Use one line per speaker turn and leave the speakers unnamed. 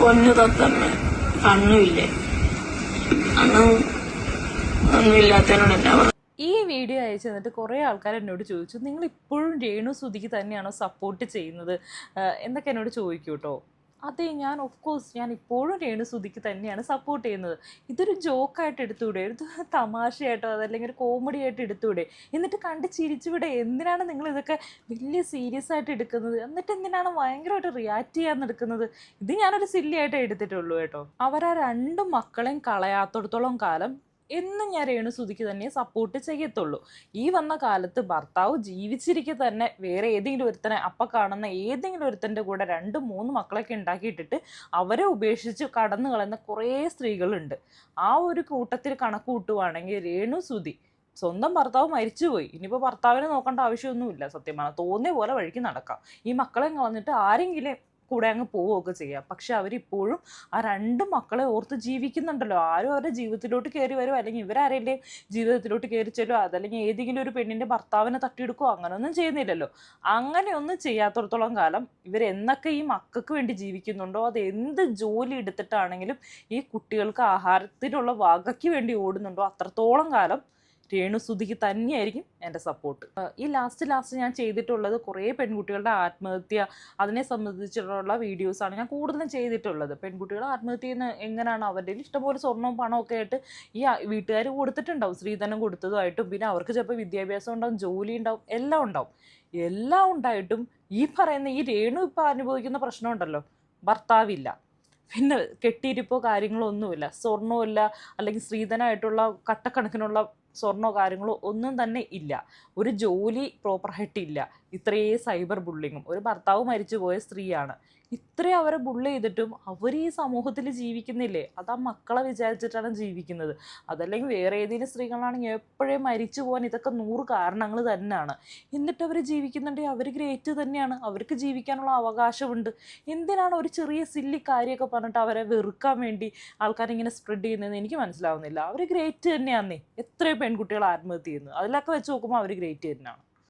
പൊന്നു തത്തമ്മ. കണ്ണുമില്ലേ അന്ന്
ഈ വീഡിയോ അയച്ചു തന്നിട്ട് കുറേ ആൾക്കാർ എന്നോട് ചോദിച്ചു. നിങ്ങൾ ഇപ്പോഴും രേണു സുധിക്ക് തന്നെയാണോ സപ്പോർട്ട് ചെയ്യുന്നത്? എന്നൊക്കെ എന്നോട് ചോദിക്കൂ കേട്ടോ അതെ ഞാൻ ഓഫ് കോഴ്സ് ഞാൻ ഇപ്പോഴും രേണു സുധിക്ക് തന്നെയാണ് സപ്പോർട്ട് ചെയ്യുന്നത്. ഇതൊരു ജോക്കായിട്ട് എടുത്തുകൂടെ ഇത് തമാശയായിട്ടോ അതല്ലെങ്കിൽ ഒരു കോമഡി ആയിട്ട് എടുത്തുകൂടെ എന്നിട്ട് കണ്ട് ചിരിച്ചുവിടെ എന്തിനാണ് നിങ്ങൾ ഇതൊക്കെ വലിയ സീരിയസ് ആയിട്ട് എടുക്കുന്നത്? എന്നിട്ട് എന്തിനാണ് ഭയങ്കരമായിട്ട് റിയാക്ട് ചെയ്യാൻ എടുക്കുന്നത്? ഇത് ഞാനൊരു സില്ലിയായിട്ടേ എടുത്തിട്ടുള്ളൂ കേട്ടോ. അവരാ രണ്ട് മക്കളെയും കളയാത്തടത്തോളം കാലം എന്നും ഞാൻ രേണു തന്നെ സപ്പോർട്ട് ചെയ്യത്തുള്ളൂ. ഈ വന്ന കാലത്ത് ഭർത്താവ് ജീവിച്ചിരിക്കെ തന്നെ വേറെ ഏതെങ്കിലും ഒരുത്തനെ അപ്പ കാണുന്ന ഏതെങ്കിലും ഒരുത്തന്റെ കൂടെ രണ്ട് മൂന്ന് മക്കളൊക്കെ ഉണ്ടാക്കിയിട്ടിട്ട് അവരെ ഉപേക്ഷിച്ച് കടന്നു കളയുന്ന കുറേ സ്ത്രീകളുണ്ട്. ആ ഒരു കൂട്ടത്തിൽ കണക്ക് കൂട്ടുവാണെങ്കിൽ രേണു സ്വന്തം ഭർത്താവ് മരിച്ചുപോയി. ഇനിയിപ്പോൾ ഭർത്താവിനെ നോക്കേണ്ട ആവശ്യമൊന്നുമില്ല. സത്യമാണ് തോന്നിയ പോലെ വഴിക്ക് നടക്കാം. ഈ മക്കളെ കളഞ്ഞിട്ട് ആരെങ്കിലും കൂടെ അങ്ങ് പോവുകയൊക്കെ ചെയ്യാം. പക്ഷെ അവരിപ്പോഴും ആ രണ്ട് മക്കളെ ഓർത്ത് ജീവിക്കുന്നുണ്ടല്ലോ. ആരും അവരുടെ ജീവിതത്തിലോട്ട് കയറി വരുമോ അല്ലെങ്കിൽ ഇവരാരെയും ജീവിതത്തിലോട്ട് കയറി ചെല്ലുമോ അതല്ലെങ്കിൽ ഏതെങ്കിലും ഒരു പെണ്ണിന്റെ ഭർത്താവിനെ തട്ടിയെടുക്കുകയോ അങ്ങനെയൊന്നും ചെയ്യുന്നില്ലല്ലോ. അങ്ങനെയൊന്നും ചെയ്യാത്തടത്തോളം കാലം ഇവരെന്നൊക്കെ ഈ മക്കൾക്ക് വേണ്ടി ജീവിക്കുന്നുണ്ടോ? അത് എന്ത് ജോലി എടുത്തിട്ടാണെങ്കിലും ഈ കുട്ടികൾക്ക് ആഹാരത്തിനുള്ള വകയ്ക്ക് വേണ്ടി ഓടുന്നുണ്ടോ? അത്രത്തോളം കാലം രേണുസുതിക്ക് തന്നെയായിരിക്കും എന്റെ സപ്പോർട്ട് ഈ ലാസ്റ്റ് ലാസ്റ്റ് ഞാൻ ചെയ്തിട്ടുള്ളത് കുറേ പെൺകുട്ടികളുടെ ആത്മഹത്യ അതിനെ സംബന്ധിച്ചിട്ടുള്ള വീഡിയോസാണ് ഞാൻ കൂടുതലും ചെയ്തിട്ടുള്ളത്. പെൺകുട്ടികൾ ആത്മഹത്യ ചെയ്യുന്ന എങ്ങനെയാണ് അവരുടെ ഇഷ്ടംപോലെ സ്വർണവും പണവും ഒക്കെ ആയിട്ട് ഈ വീട്ടുകാർ കൊടുത്തിട്ടുണ്ടാവും. സ്ത്രീധനം കൊടുത്തതുമായിട്ടും പിന്നെ അവർക്ക് ചിലപ്പോൾ വിദ്യാഭ്യാസം ഉണ്ടാവും ജോലി ഉണ്ടാവും എല്ലാം ഉണ്ടാവും. എല്ലാം ഉണ്ടായിട്ടും ഈ പറയുന്ന ഈ രേണു ഇപ്പോൾ അനുഭവിക്കുന്ന പ്രശ്നമുണ്ടല്ലോ. ഭർത്താവില്ല. പിന്നെ കെട്ടിയിരിപ്പോ കാര്യങ്ങളോ ഒന്നുമില്ല സ്വർണമില്ല അല്ലെങ്കിൽ സ്ത്രീധനമായിട്ടുള്ള കട്ടക്കണക്കിനുള്ള സ്വർണോ കാര്യങ്ങളോ ഒന്നും തന്നെ ഇല്ല. ഒരു ജോലി പ്രോപ്പറായിട്ട് ഇല്ല. ഇത്രയേ സൈബർ ബുള്ളിങ്ങും ഒരു ഭർത്താവ് മരിച്ചുപോയ സ്ത്രീയാണ്. ഇത്രയും അവരെ ബുള്ളി ചെയ്തിട്ടും അവർ ഈ സമൂഹത്തിൽ ജീവിക്കുന്നില്ലേ? അത് ആ മക്കളെ വിചാരിച്ചിട്ടാണ് ജീവിക്കുന്നത്. അതല്ലെങ്കിൽ വേറെ ഏതെങ്കിലും സ്ത്രീകളാണെങ്കിൽ എപ്പോഴേ മരിച്ചു പോകാൻ ഇതൊക്കെ നൂറ് കാരണങ്ങൾ തന്നെയാണ്. എന്നിട്ട് അവർ ജീവിക്കുന്നുണ്ടെങ്കിൽ അവർ ഗ്രേറ്റ് തന്നെയാണ്. അവർക്ക് ജീവിക്കാനുള്ള അവകാശമുണ്ട്. എന്തിനാണ് ഒരു ചെറിയ സില്ലി കാര്യമൊക്കെ പറഞ്ഞിട്ട് അവരെ വെറുക്കാൻ വേണ്ടി ആൾക്കാരിങ്ങനെ സ്പ്രെഡ് ചെയ്യുന്നതെന്ന് എനിക്ക് മനസ്സിലാവുന്നില്ല. അവർ ഗ്രേറ്റ് തന്നെയാന്നേ. എത്രയോ പെൺകുട്ടികൾ ആത്മഹത്യ ചെയ്യുന്നത് അതിലൊക്കെ വെച്ച് നോക്കുമ്പോൾ അവർ ഗ്രേറ്റ് തന്നെയാണ്